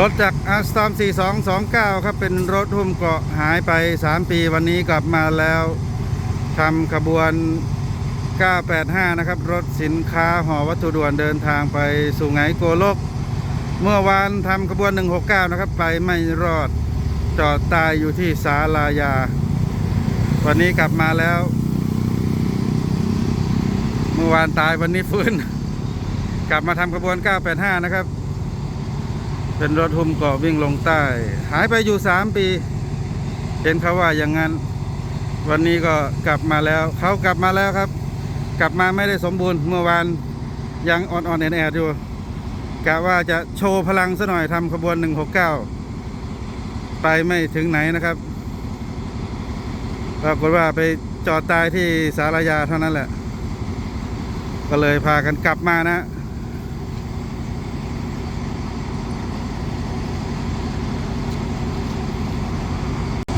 รถจากอาสตอม4229 ครับ เป็นรถหุ้มเกาะหายไป 3 ปีวันนี้กลับมาแล้วทำขบวน 985 นะครับ รถสินค้าห่อวัตถุด่วนเดินทางไปสู่ไหงโกโลก เมื่อวานทำขบวน 169 นะครับ ไปไม่รอดจอดตายอยู่ที่ศาลายา วันนี้กลับมาแล้ว เมื่อวานตายวันนี้ฟื้น กลับมาทำขบวน 985 นะครับ เป็นรถหุ้มเกาะวิ่งลงใต้ หายไปอยู่3ปี เห็นเขาว่าอย่างนั้น วันนี้ก็กลับมาแล้ว เขากลับมาแล้วครับ กลับมาไม่ได้สมบูรณ์เมื่อวานยังอ่อนๆแอดอยู่กะว่าจะโชว์พลังซะหน่อยทำขบวน 169 ไปไม่ถึงไหนนะครับปรากฏว่าไปจอดตายที่สารยาเท่านั้นแหละ ก็เลยพากันกลับมานะ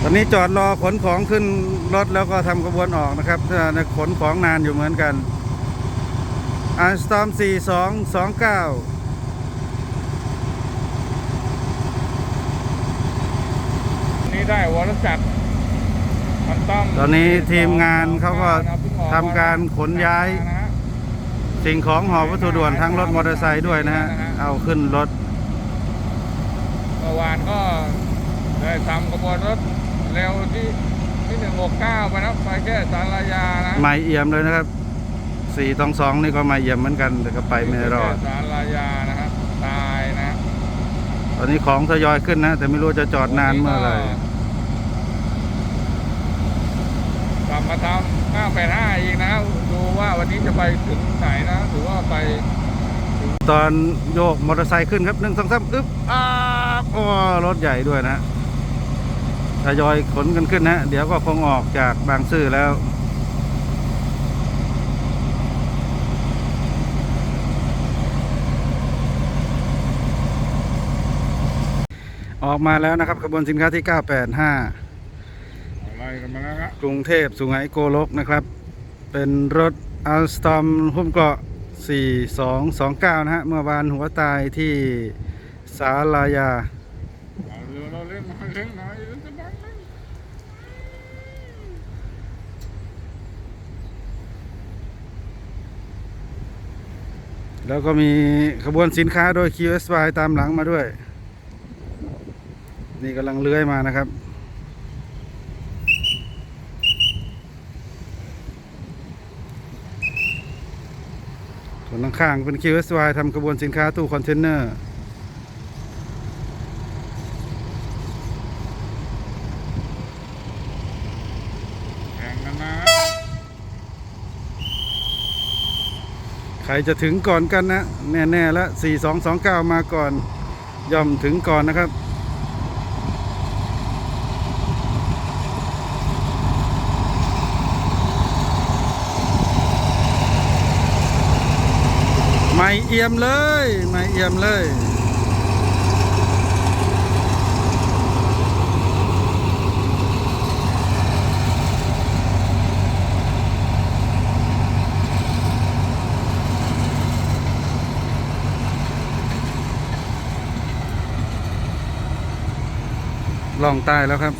อนนี้จอดรอขนของขึ้นรถแล้วก็ทำขบวนออกนะครับเพื่อจะขนของนานอยู่เหมือนกันอันสตอม4229นี่ได้วรจักรมันต้องตอนนี้ทีมงานเขาก็ทำการขนย้ายนะฮะสิ่งของหอวัตถุด่วนทั้งรถมอเตอร์ไซค์ด้วยนะฮะ เอาขึ้นรถเมื่อวานก็ได้ทำกระบวนรถ เร็วที่ที่หนึ่งหกเก้าไปนะไปแค่สารยานะไม่เอี่ยมเลยนะครับสี่ตองสองนี่ก็ไม่เอี่ยมเหมือนกันแต่ก็ไปไม่รอดแค่สารยานะครับตายนะ ตอนนี้ของทยอยขึ้นนะ แต่ไม่รู้จะจอดนานเมื่อไหร่กลับมาทำห้าแปดห้าอีกนะ ดูว่าวันนี้จะไปถึงไหนนะถือว่าไปตอนโยกมอเตอร์ไซค์ขึ้นครับหนึ่งสองสามอึ๊บอ้าบโอ้รถใหญ่ด้วยนะ ทยอยขนกันขึ้นนะเดี๋ยวก็คงออกจากบางซื่อแล้ว ออกมาแล้วนะครับขบวนสินค้าที่ 985อะไรกันมาแล้วนะกรุงเทพสุไหงโกลกนะครับ เป็นรถอัลสตอมหุ้มเกราะ 4229 นะฮะ เมื่อวานหัวตายที่สาลายา เอาเรือเราเล่นมาเล่นน่อยเล่นจะดังเล่นแล้วก็มีขบวนสินค้าโดย QSY ตามหลังมาด้วย นี่กำลังเลื้อยมานะครับ ส่วนข้างๆเป็น QSY ทำขบวนสินค้าตู้คอนเทนเนอร์ แข่งกั นะ ใครจะถึงก่อนกันนะ แน่ๆแล้ว4229 มาก่อน ย่อมถึงก่อนนะครับไม่เอี่ยมเลย ไม่เอี่ยมเลย ล่องใต้แล้วครับ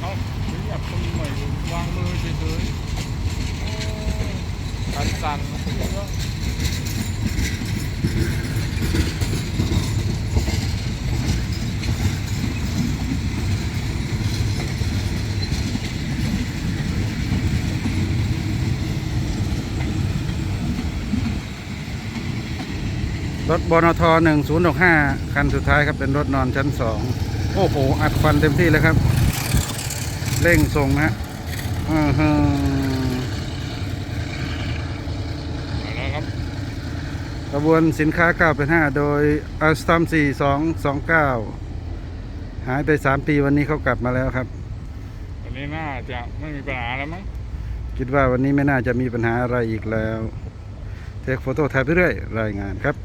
เอาเรียบคนใหม่วางมือเฉยๆโอ้สั่นสั่นเยอะ รถบนท1065คันสุดท้ายครับเป็นรถนอนชั้น2โอ้โห อัดควันเต็มที่เลยครับ เร่งส่งนะฮะอือฮึเอาละครับกระบวนสินค้า9เป็น5โดยอัลสตอม4229 หายไป 3 ปีวันนี้เขากลับมาแล้วครับ วันนี้น่าจะไม่มีปัญหาแล้วมั้งคิดว่าวันนี้ไม่น่าจะมีปัญหาอะไรอีกแล้ว เทคโฟโต้ถ่ายไปเรื่อย รายงานครับ